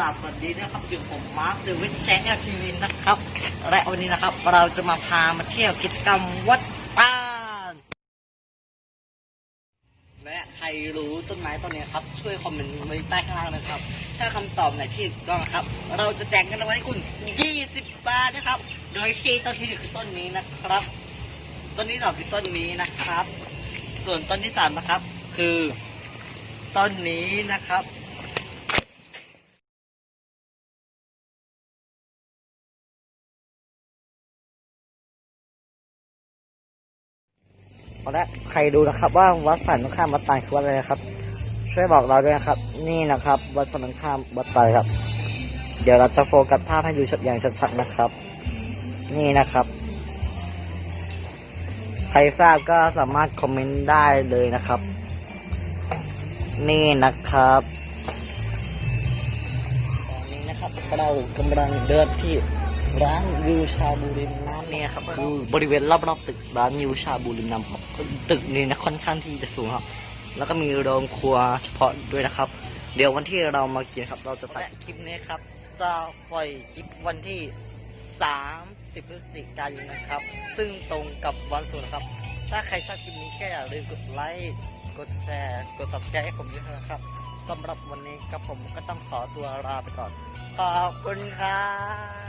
ราบสวัสดีนะครับอยู่ผมมาร์คเดวิดแชนแนลทีวีนนะครับ และวันนี้นะครับ เราจะมาพามาเที่ยวกิจกรรมวัดบ้านและใครรู้ต้นไม้ต้นนี้ครับ ช่วยคอมเมนต์ไว้ใต้ข้างล่างนะครับ ถ้าคำตอบไหนที่ถูกต้องครับ เราจะแจกกันรางวัลให้คุณ 20 บาทนะครับ โดยที่ต้นที่หนึ่งคือต้นนี้นะครับ ต้นที่สองคือต้นนี้นะครับ ส่วนต้นที่สามนะครับ คือต้นนี้นะครับ และใครดูนะครับว่าวัดฝันตรงข้ามวัดตายคือวัดอะไรนะครับ ช่วยบอกเราด้วยนะครับ นี่นะครับ วัดฝันตรงข้ามวัดตายครับ เดี๋ยวเราจะโฟกัสภาพให้ดูชัดอย่างชัดๆนะครับ นี่นะครับ ใครทราบก็สามารถคอมเมนต์ได้เลยนะครับ นี่นะครับตอนนี้นะครับเรากำลังเดินที่ ร้านยูชาบูริมน้ำเนี่ยครับคือบริเวณรอบๆตึกร้านยูชาบูริมน้ำครับตึกนี้นะค่อนข้างที่จะสูงครับ แล้วก็มีโรงครัวเฉพาะด้วยนะครับ เดี๋ยววันที่เรามากินครับ เราจะตัดคลิปนี้ครับ จะปล่อยคลิปวันที่ 30พฤศจิกายนนะครับ ซึ่งตรงกับวันศุกร์นะครับ ถ้าใครชอบคลิปนี้แค่อย่าลืมกดไลค์กดแชร์กด subscribe ให้ผมด้วยนะครับสำหรับวันนี้กับผมก็ต้องขอตัวลาไปก่อน ขอบคุณครับ